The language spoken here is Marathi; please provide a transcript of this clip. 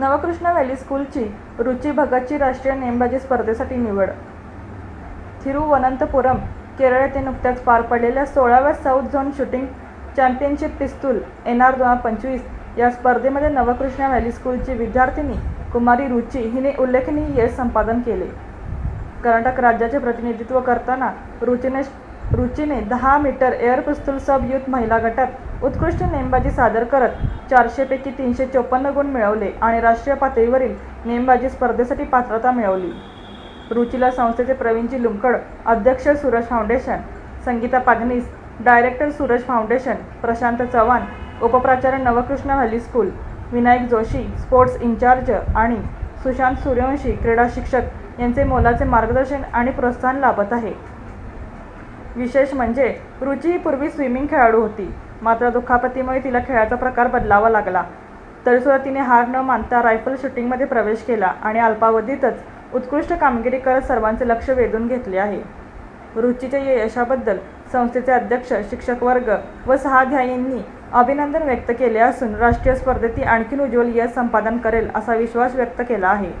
नवकृष्ण व्हॅली स्कूलची रुची भगतची राष्ट्रीय नेमबाजी स्पर्धेसाठी निवड. थिरुवनंतपुरम केरळ येथे नुकत्याच पार पडलेल्या सोळाव्या साऊथ झोन शूटिंग चॅम्पियनशिप पिस्तूल एन आर दोन हजार पंचवीस या स्पर्धेमध्ये नवकृष्णा व्हॅली स्कूलची विद्यार्थिनी कुमारी रुची हिने उल्लेखनीय यश संपादन केले. कर्नाटक राज्याचे प्रतिनिधित्व करताना रुचीने रुचीने दहा मीटर एअर पिस्तूल सब युथ महिला गटात उत्कृष्ट नेमबाजी सादर करत चारशेपैकी तीनशे चोपन्न गुण मिळवले आणि राष्ट्रीय पातळीवरील नेमबाजी स्पर्धेसाठी पात्रता मिळवली. रुचीला संस्थेचे प्रवीणजी लुमकड अध्यक्ष Suraj foundation Sangeeta Pagnis director Suraj foundation Prashant Chavan उपप्राचार्य Navkrishna valley school Vinayak Joshi sports incharge आणि सुशांत सूर्यवंशी क्रीडा शिक्षक यांचे मोलाचे मार्गदर्शन आणि प्रोत्साहन लाभत आहे. विशेष म्हणजे रुची ही पूर्वी स्विमिंग खेळाडू होती. मात्र दुखापतीमुळे तिला खेळाचा प्रकार बदलावा लागला. तरीसुद्धा तिने हार न मानता रायफल शूटिंगमध्ये प्रवेश केला आणि अल्पावधीतच उत्कृष्ट कामगिरी करत सर्वांचे लक्ष वेधून घेतले आहे. रुचीच्या या यशाबद्दल संस्थेचे अध्यक्ष शिक्षक वर्ग व सहाध्यायींनी अभिनंदन व्यक्त केले असून राष्ट्रीय स्पर्धेत ती आणखीन उज्ज्वल यश संपादन करेल असा विश्वास व्यक्त केला आहे.